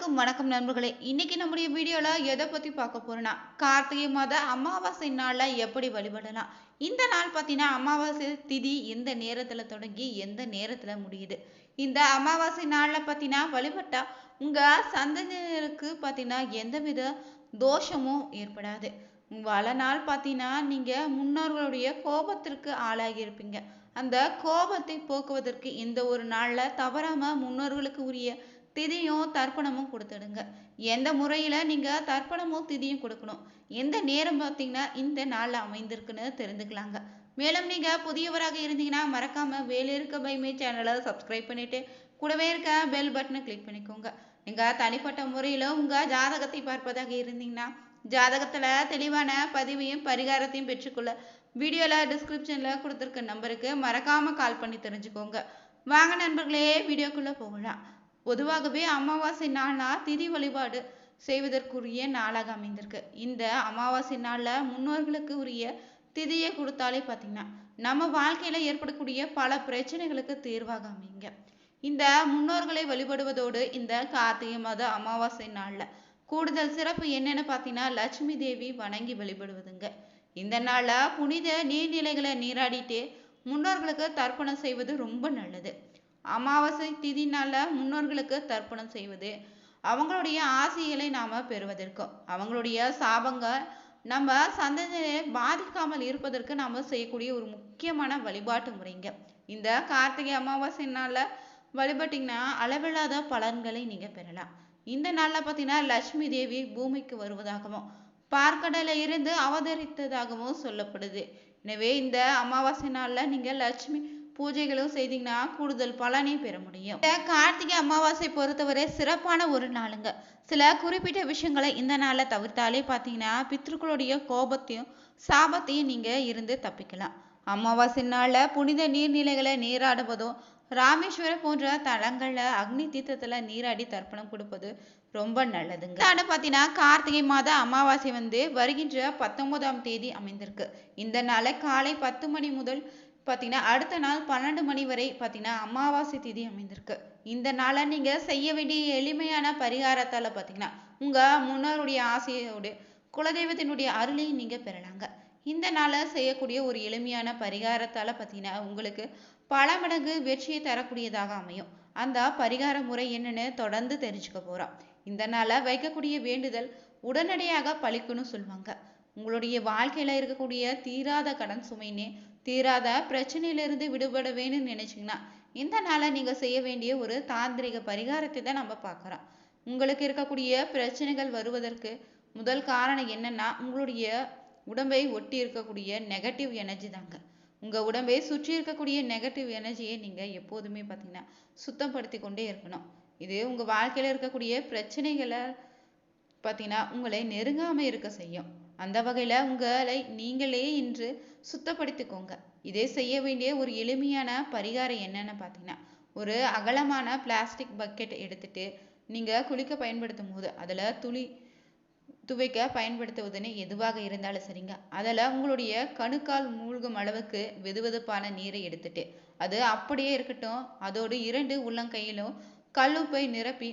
அனைவருக்கும் வணக்கம் நண்பர்களே. இன்னைக்கு நம்முடைய வீடியோல எதை பத்தி பார்க்க போறோம்னா கார்த்திகை மாத அமாவாசை நாள்ல எப்படி வழிபடலாம்? இந்த நாள் பார்த்தீங்கன்னா அமாவாசை திதி எந்த நேரத்துல தொடங்கி எந்த நேரத்துல முடியுது? இந்த அமாவாசை நாள்ல பார்த்தீங்கன்னா வழிபட்டா உங்க சந்ததியினருக்கு பார்த்தீங்கன்னா எந்தவித தோஷமும் ஏற்படாது. பல நாள் பார்த்தீங்கன்னா நீங்க முன்னோர்களுடைய கோபத்திற்கு ஆளாகி இருப்பீங்க அந்த கோபத்தை போக்குவதற்கு இந்த ஒரு நாள்ல தவறாம முன்னோர்களுக்கு உரிய திதியும் தர்ப்பணமும் கொடுத்துடுங்க. எந்த முறையில நீங்க தர்ப்பணமும் திதியும் கொடுக்கணும். எந்த நேரம் பார்த்தீங்கன்னா இந்த நாள்ல அமைந்திருக்குன்னு தெரிஞ்சுக்கலாங்க. மேலும் நீங்க புதியவராக இருந்தீங்கன்னா மறக்காம வேலிருக்க பைமே சேனலை சப்ஸ்கிரைப் பண்ணிட்டு கூடவே இருக்க பெல் பட்டனை கிளிக் பண்ணிக்கோங்க. நீங்கள் தனிப்பட்ட முறையில உங்க ஜாதகத்தை பார்ப்பதாக இருந்தீங்கன்னா ஜாதகத்துல தெளிவான பதிவையும் பரிகாரத்தையும் பெற்றுக்கொள்ள வீடியோவில் டிஸ்கிரிப்ஷன்ல கொடுத்துருக்க நம்பருக்கு மறக்காம கால் பண்ணி தெரிஞ்சுக்கோங்க. வாங்க நண்பர்களே வீடியோக்குள்ளே போகலாம். பொதுவாகவே அமாவாசை நாள்னா திதி வழிபாடு செய்வதற்குரிய நாளாக அமைந்திருக்கு. இந்த அமாவாசை நாளில் முன்னோர்களுக்கு உரிய திதியை கொடுத்தாலே பார்த்தீங்கன்னா நம்ம வாழ்க்கையில் ஏற்படக்கூடிய பல பிரச்சனைகளுக்கு தீர்வாக அமைங்க இந்த முன்னோர்களை வழிபடுவதோடு இந்த கார்த்திகை மாத அமாவாசை நாளில் கூடுதல் சிறப்பு என்னன்னு பார்த்தீங்கன்னா லட்சுமி தேவி வணங்கி வழிபடுவதுங்க. இந்த நாளில் புனித நீர்நிலைகளை நீராடிட்டு முன்னோர்களுக்கு தர்ப்பணம் செய்வது ரொம்ப நல்லது. அமாவாசை திதி நாளில் முன்னோர்களுக்கு தர்ப்பணம் செய்வது. அவங்களுடைய ஆசைகளை நாம பெறுவதற்கும் அவங்களுடைய சாபங்கள் நம்ம சந்ததியை பாதிக்காமல் இருப்பதற்கு நாம செய்யக்கூடிய ஒரு முக்கியமான வழிபாட்டு முறைங்க. இந்த கார்த்திகை அமாவாசை நாளில் வழிபட்டீங்கன்னா அளவில்லாத பலன்களை நீங்க பெறலாம். இந்த நாளில் பார்த்தீங்கன்னா லட்சுமி தேவி பூமிக்கு வருவதாகவும் பார்க்கடலை இருந்து அவதரித்ததாகவும் சொல்லப்படுது. எனவே இந்த அமாவாசை நாளில் நீங்கள் லட்சுமி பூஜைகளும் செய்தீங்கன்னா கூடுதல் பலனை பெற முடியும். கார்த்திகை அமாவாசை பொறுத்தவரை சிறப்பான ஒரு நாளுங்க. சில குறிப்பிட்ட விஷயங்களை இந்த நாளில் தவிர்த்தாலே பார்த்தீங்கன்னா பித்ருக்களுடைய கோபத்தையும் சாபத்தையும் நீங்கள் இருந்து தப்பிக்கலாம். அமாவாசை நாளில் புனித நீர்நிலைகளை நீராடுவதும் ராமேஸ்வரம் போன்ற தலங்கள்ல அக்னி தீர்த்தத்துல நீராடி தர்ப்பணம் கொடுப்பது ரொம்ப நல்லதுங்க. ஆனா பாத்தீங்கன்னா கார்த்திகை மாத அமாவாசை வந்து வருகின்ற பத்தொன்பதாம் தேதி அமைந்திருக்கு. இந்த நாளை காலை பத்து மணி முதல் பார்த்தீங்கன்னா அடுத்த நாள் பன்னெண்டு மணி வரை பார்த்தீங்கன்னா அமாவாசை திதி அமைந்திருக்கு. இந்த நாளை நீங்கள் செய்ய வேண்டிய எளிமையான பரிகாரத்தால் பார்த்தீங்கன்னா உங்கள் முன்னோருடைய ஆசையோடு குலதெய்வத்தினுடைய அருளையும் நீங்கள் பெறலாங்க. இந்த நாளை செய்யக்கூடிய ஒரு எளிமையான பரிகாரத்தால் பார்த்தீங்கன்னா உங்களுக்கு பல மடங்கு வெற்றியை தரக்கூடியதாக அமையும். அந்த பரிகார முறை என்னன்னு தொடர்ந்து தெரிஞ்சுக்க போகிறோம் இந்த நாளை வைக்கக்கூடிய வேண்டுதல் உடனடியாக பழிக்குன்னு சொல்லுவாங்க. உங்களுடைய வாழ்க்கையில இருக்கக்கூடிய தீராத கடன் சுமைனே தீராத பிரச்சனையிலிருந்து விடுபட வேணும்னு நினைச்சிங்கன்னா இந்த நாளை நீங்க செய்ய வேண்டிய ஒரு தாந்திரிக பரிகாரத்தை தான் நம்ம பார்க்குறோம். உங்களுக்கு இருக்கக்கூடிய பிரச்சனைகள் வருவதற்கு முதல் காரணம் என்னன்னா உங்களுடைய உடம்பை ஒட்டி இருக்கக்கூடிய நெகட்டிவ் எனர்ஜி தாங்க. உங்க உடம்பை சுற்றி இருக்கக்கூடிய நெகட்டிவ் எனர்ஜியை நீங்க எப்போதுமே பார்த்தீங்கன்னா சுத்தப்படுத்தி கொண்டே இருக்கணும். இது உங்க வாழ்க்கையில இருக்கக்கூடிய பிரச்சனைகளை பார்த்தீங்கன்னா உங்களை நெருங்காம இருக்க செய்யும். அந்த வகையில் உங்களை நீங்களே இன்று சுத்தப்படுத்திக்கோங்க. இதே செய்ய வேண்டிய ஒரு எளிமையான பரிகாரம் என்னன்னு பார்த்தீங்கன்னா ஒரு அகலமான பிளாஸ்டிக் பக்கெட் எடுத்துட்டு நீங்கள் குளிக்க பயன்படுத்தும் போது அதில் துளி துவைக்க பயன்படுத்துவதுன்னு எதுவாக இருந்தாலும் சரிங்க. அதில் உங்களுடைய கணுக்கால் மூழ்கும் அளவுக்கு வெதுவெதுப்பான நீரை எடுத்துட்டு அது அப்படியே இருக்கட்டும். அதோடு இரண்டு உள்ளங்கையிலும் கல்லுப்பை நிரப்பி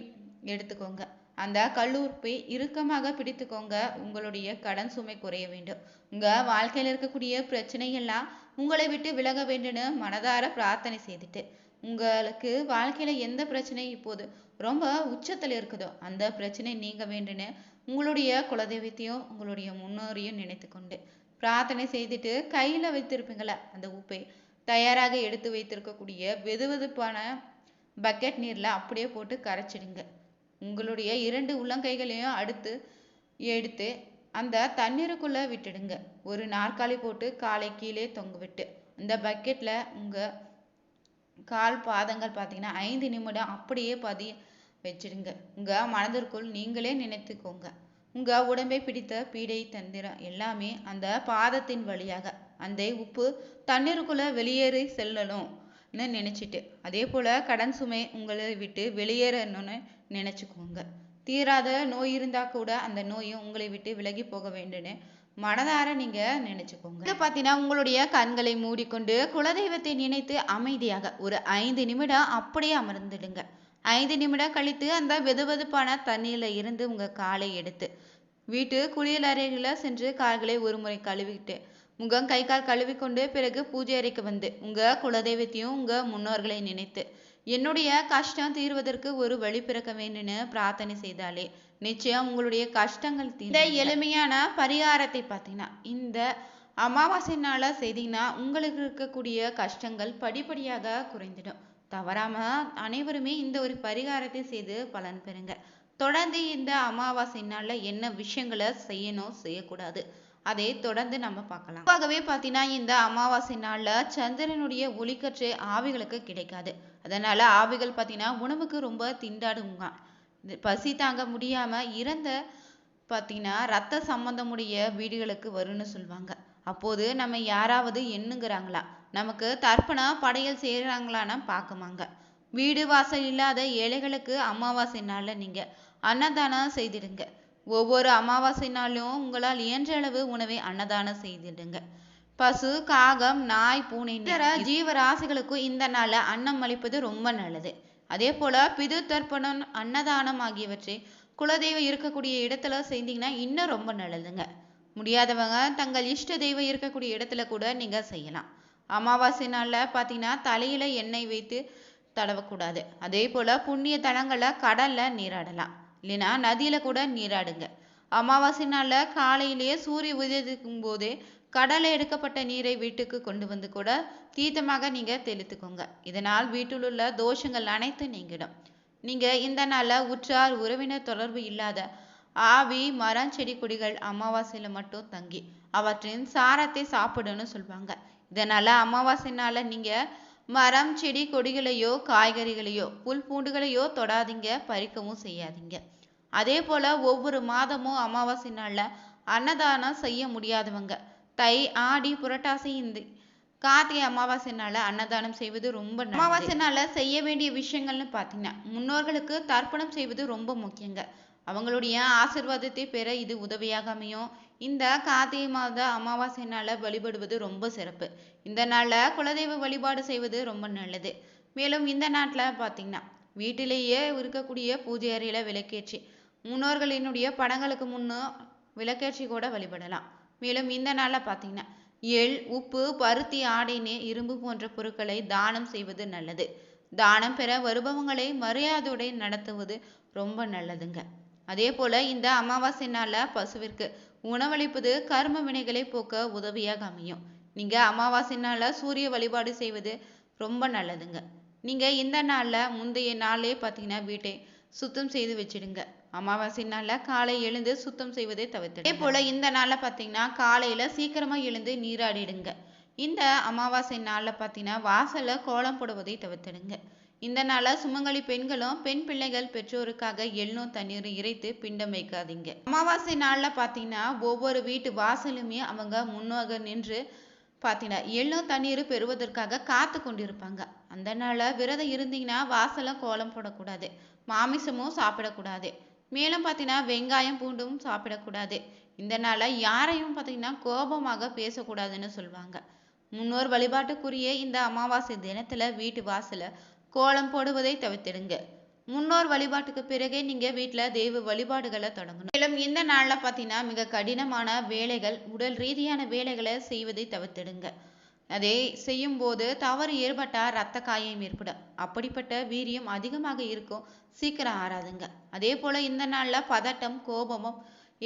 எடுத்துக்கோங்க. அந்த கல்லூர்ப்பை இறுக்கமாக பிடித்துக்கோங்க. உங்களுடைய கடன் சுமை குறைய வேண்டும். உங்க வாழ்க்கையில் இருக்கக்கூடிய பிரச்சனைகள்லாம் உங்களை விட்டு விலக வேண்டும்னு மனதார பிரார்த்தனை செய்துட்டு உங்களுக்கு வாழ்க்கையில எந்த பிரச்சனை இப்போது ரொம்ப உச்சத்தில் இருக்குதோ அந்த பிரச்சனை நீங்க வேண்டுன்னு உங்களுடைய குலதெய்வத்தையும் உங்களுடைய முன்னோரையும் நினைத்து கொண்டு பிரார்த்தனை செய்துட்டு கையில வைத்திருப்பீங்களே அந்த உப்பை தயாராக எடுத்து வைத்திருக்கக்கூடிய வெதுவெதுப்பான பக்கெட் நீர்ல அப்படியே போட்டு கரைச்சிடுங்க. உங்களுடைய இரண்டு உள்ளங்கைகளையும் அடுத்து எடுத்து அந்த தண்ணீருக்குள்ள விட்டுடுங்க. ஒரு நாற்காலி போட்டு காலை கீழே தொங்க விட்டு இந்த பக்கெட்ல உங்க கால் பாதங்கள் பார்த்தீங்கன்னா ஐந்து நிமிடம் அப்படியே பதி வச்சிடுங்க. உங்க மனதிற்குள் நீங்களே நினைத்துக்கோங்க. உங்க உடம்பை பிடித்த பீடை தந்திரம் எல்லாமே அந்த பாதத்தின் வழியாக அந்த உப்பு தண்ணீருக்குள்ள வெளியேறி செல்லணும். நினைச்சிட்டு. அதே போல கடன் சுமை உங்களை விட்டு வெளியேறணும்னு நினச்சிக்கோங்க. தீராத நோய் இருந்தா கூட அந்த நோயும் உங்களை விட்டு விலகி போக வேண்டும்னு மனதார நீங்க நினைச்சுக்கோங்க. இதை பாத்தீங்கன்னா உங்களுடைய கண்களை மூடிக்கொண்டு குலதெய்வத்தை நினைத்து அமைதியாக ஒரு ஐந்து நிமிடம் அப்படியே அமர்ந்துடுங்க. ஐந்து நிமிடம் கழித்து அந்த வெதுவெதுப்பான தண்ணியில இருந்து உங்கள் காலை எடுத்து வீட்டு குளியல் அறைகளில் சென்று கால்களை ஒரு முறை கழுவிட்டு முகம் கை கால் கழுவிக்கொண்டு பிறகு பூஜை அறைக்கு வந்து உங்க குலதெய்வத்தையும் உங்க முன்னோர்களை நினைத்து என்னுடைய கஷ்டம் தீர்வதற்கு ஒரு வழி பிறக்க வேண்டும்னு பிரார்த்தனை செய்தாலே நிச்சயம் உங்களுடைய கஷ்டங்கள் இந்த எளிமையான பரிகாரத்தை பார்த்தீங்கன்னா இந்த அமாவாசை நாள செய்தீங்கன்னா உங்களுக்கு இருக்கக்கூடிய கஷ்டங்கள் படிப்படியாக குறைந்துடும். தவறாம அனைவருமே இந்த ஒரு பரிகாரத்தை செய்து பலன் பெறுங்க. தொடர்ந்து இந்த அமாவாசை நாளில் என்ன விஷயங்களை செய்யணும் செய்யக்கூடாது. அதை தொடர்ந்து நம்ம பார்க்கலாம். பொதுவாகவே பார்த்தீங்கன்னா இந்த அமாவாசை நாள்ல சந்திரனுடைய ஒளிக்கற்று ஆவிகளுக்கு கிடைக்காது. அதனால ஆவிகள் பார்த்தீங்கன்னா உணவுக்கு ரொம்ப திண்டாடுங்க. பசி தாங்க முடியாம இறந்த பார்த்தீங்கன்னா ரத்த சம்பந்தமுடைய வீடுகளுக்கு வரும்னு சொல்லுவாங்க. அப்போது நம்ம யாராவது எண்ணுங்கிறாங்களா? நமக்கு தர்ப்பணம் படையல் செய்கிறாங்களான்னு பார்க்குமாங்க. வீடு வாசல் இல்லாத ஏழைகளுக்கு அமாவாசை நாளில் நீங்கள் அன்னதானம் செய்திடுங்க. ஒவ்வொரு அமாவாசை நாளும் உங்களால் இயன்ற அளவு உணவை அன்னதானம் செய்திடுங்க. பசு காகம் நாய் பூனை இதர ஜீவராசிகளுக்கும் இந்த நாளில் அன்னம் அளிப்பது ரொம்ப நல்லது. அதே போல பிது தர்ப்பணம் அன்னதானம் ஆகியவற்றை குலதெய்வம் இருக்கக்கூடிய இடத்துல செய்தீங்கன்னா இன்னும் ரொம்ப நல்லதுங்க. முடியாதவங்க தங்கள் இஷ்ட தெய்வம் இருக்கக்கூடிய இடத்துல கூட நீங்க செய்யலாம். அமாவாசை நாளில் பார்த்தீங்கன்னா தலையில எண்ணெய் வைத்து தடவக்கூடாது. அதே போல புண்ணிய தலங்களை கடல்ல நீராடலாம். இல்லைன்னா நதியில கூட நீராடுங்க. அமாவாசை நாள்ல காலையிலேயே சூரிய உதயத்துக்கும் போதே கடலை எடுக்கப்பட்ட நீரை வீட்டுக்கு கொண்டு வந்து கூட தீர்த்தமாக நீங்க தெளித்துக்கோங்க. இதனால் வீட்டில் உள்ள தோஷங்கள் அனைத்தும் நீங்கிடும். நீங்க இந்த நாளில் உற்றார் உறவினர் தொடர்பு இல்லாத ஆவி மரம் செடி கொடிகள் அமாவாசையில மட்டும் தங்கி அவற்றின் சாரத்தை சாப்பிடணும்னு சொல்லுவாங்க இதனால அமாவாசை நீங்கள் நீங்க மரம் செடி கொடிகளையோ காய்கறிகளையோ புல் பூண்டுகளையோ தொடாதீங்க பறிக்கவும் செய்யாதீங்க. அதே போல ஒவ்வொரு மாதமும் அமாவாசை நாளில் அன்னதானம் செய்ய முடியாதவங்க. தை ஆடி புரட்டாசி இந்த கார்த்திகை அமாவாசை நாளில் அன்னதானம் செய்வது ரொம்ப அமாவாசை நாளில் செய்ய வேண்டிய விஷயங்கள்னு பார்த்தீங்கன்னா முன்னோர்களுக்கு தர்ப்பணம் செய்வது ரொம்ப முக்கியங்க. அவங்களுடைய ஆசிர்வாதத்தை பெற இது உதவியாக அமையும். இந்த கார்த்திகை மாத அமாவாசை நாள வழிபடுவது ரொம்ப சிறப்பு. இந்த நாளில் குலதெய்வ வழிபாடு செய்வது ரொம்ப நல்லது. மேலும் இந்த நாட்டுல பார்த்தீங்கன்னா வீட்டிலேயே இருக்கக்கூடிய பூஜை அறையில விளக்கேற்றி முன்னோர்களினுடைய படங்களுக்கு முன்னும் விளக்கேற்றி கூட வழிபடலாம். மேலும் இந்த நாளில் பார்த்தீங்கன்னா எள் உப்பு பருத்தி ஆடைன்னு இரும்பு போன்ற பொருட்களை தானம் செய்வது நல்லது. தானம் பெற வருபவங்களை மரியாதையுடன் நடத்துவது ரொம்ப நல்லதுங்க. அதே போல இந்த அமாவாசை நாளில் பசுவிற்கு உணவளிப்பது கர்ம வினைகளை போக்க உதவியாக அமையும். நீங்க அமாவாசை நாள்ல சூரிய வழிபாடு செய்வது ரொம்ப நல்லதுங்க. நீங்க இந்த நாள்ல முந்தைய நாளே பார்த்தீங்கன்னா வீட்டை சுத்தம் செய்து வச்சிடுங்க. அமாவாசை நாளில் காலை எழுந்து சுத்தம் செய்வதை தவிர்த்து அதே போல இந்த நாள்ல பார்த்தீங்கன்னா காலையில சீக்கிரமா எழுந்து நீராடிடுங்க. இந்த அமாவாசை நாள்ல பார்த்தீங்கன்னா வாசல்ல கோலம் போடுவதை தவிர்த்திடுங்க. இந்த நாள சுமங்கலி பெண்களும் பெண் பிள்ளைகள் பெற்றோருக்காக எள்ளும் தண்ணீர் இறைத்து பிண்டம் வைக்காதீங்க. அமாவாசை நாள்ல பார்த்தீங்கன்னா ஒவ்வொரு வீட்டு வாசலுமே அவங்க முன்னோக நின்று பார்த்தீங்கன்னா எள்ளும் தண்ணீர் பெறுவதற்காக காத்து கொண்டிருப்பாங்க. அந்த நாள விரதம் இருந்தீங்கன்னா வாசலும் கோலம் போடக்கூடாது மாமிசமும் சாப்பிடக்கூடாது. மேலும் பார்த்தீங்கன்னா வெங்காயம் பூண்டும் சாப்பிடக்கூடாது. இந்த நாள யாரையும் பார்த்தீங்கன்னா கோபமாக பேசக்கூடாதுன்னு சொல்லுவாங்க முன்னோர் வழிபாட்டுக்குரிய இந்த அமாவாசை தினத்துல வீட்டு வாசல கோலம் போடுவதை தவிர்த்திடுங்க. முன்னோர் வழிபாட்டுக்கு பிறகே நீங்க வீட்டுல தெய்வ வழிபாடுகளை தொடங்கணும். மேலும் இந்த நாள்ல பார்த்தீங்கன்னா மிக கடினமான வேலைகள் உடல் ரீதியான வேலைகளை செய்வதை தவிர்த்திடுங்க. அதை செய்யும் போது தவறு ஏற்பட்டால் ரத்த காயம் ஏற்படும். அப்படிப்பட்ட வீரியம் அதிகமாக இருக்கும். சீக்கிரம் ஆறாதுங்க. அதே போல இந்த நாள்ல பதட்டம் கோபமும்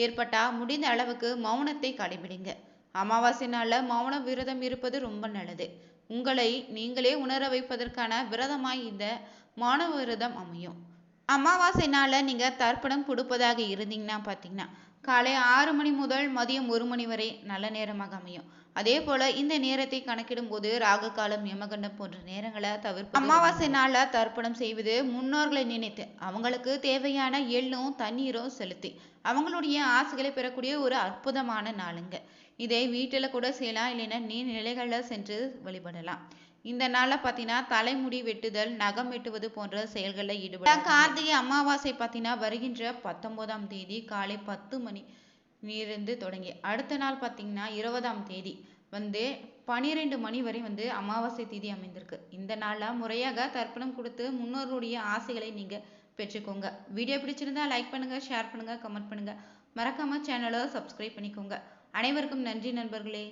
ஏற்பட்டா முடிந்த அளவுக்கு மௌனத்தை கடைபிடிங்க. அமாவாசை நாள்ல மௌன விரதம் இருப்பது ரொம்ப நல்லது. உங்களை நீங்களே உணர வைப்பதற்கான விரதமாய் இந்த மௌன விரதம் அமையும். அமாவாசை நாள்ல நீங்க தர்ப்பணம் கொடுப்பதாக இருந்தீங்கன்னா பார்த்தீங்கன்னா காலை ஆறு மணி முதல் மதியம் ஒரு மணி வரை நல்ல நேரமாக அமையும். அதே போல இந்த நேரத்தை கணக்கிடும் போது ராகு காலம் யமகண்டம் போன்ற நேரங்களை தவிர்ப்பு அமாவாசை நாள்ல தர்ப்பணம் செய்வது முன்னோர்களை நினைத்து அவங்களுக்கு தேவையான எள்ளும் தண்ணீரும் செலுத்தி அவங்களுடைய ஆசைகளை பெறக்கூடிய ஒரு அற்புதமான நாளுங்க. இதை வீட்டுல கூட செய்யலாம் இல்லைன்னா நீர்நிலைகள்ல சென்று வழிபடலாம். இந்த நாளில் பார்த்தீங்கன்னா தலைமுடி வெட்டுதல் நகம் வெட்டுவது போன்ற செயல்களில் ஈடுபட கார்த்திகை அமாவாசை பார்த்தீங்கன்னா வருகின்ற பத்தொன்பதாம் தேதி காலை பத்து மணி இருந்து தொடங்கி அடுத்த நாள் பார்த்தீங்கன்னா இருபதாம் தேதி வந்து பனிரெண்டு மணி வரை வந்து அமாவாசை தேதி அமைந்திருக்கு. இந்த நாளில் முறையாக தர்ப்பணம் கொடுத்து முன்னோர்களுடைய ஆசைகளை நீங்கள் பெற்றுக்கோங்க. வீடியோ பிடிச்சிருந்தா லைக் பண்ணுங்கள் ஷேர் பண்ணுங்கள் கமெண்ட் பண்ணுங்கள் மறக்காமல் சேனலை சப்ஸ்கிரைப் பண்ணிக்கோங்க. அனைவருக்கும் நன்றி நண்பர்களே.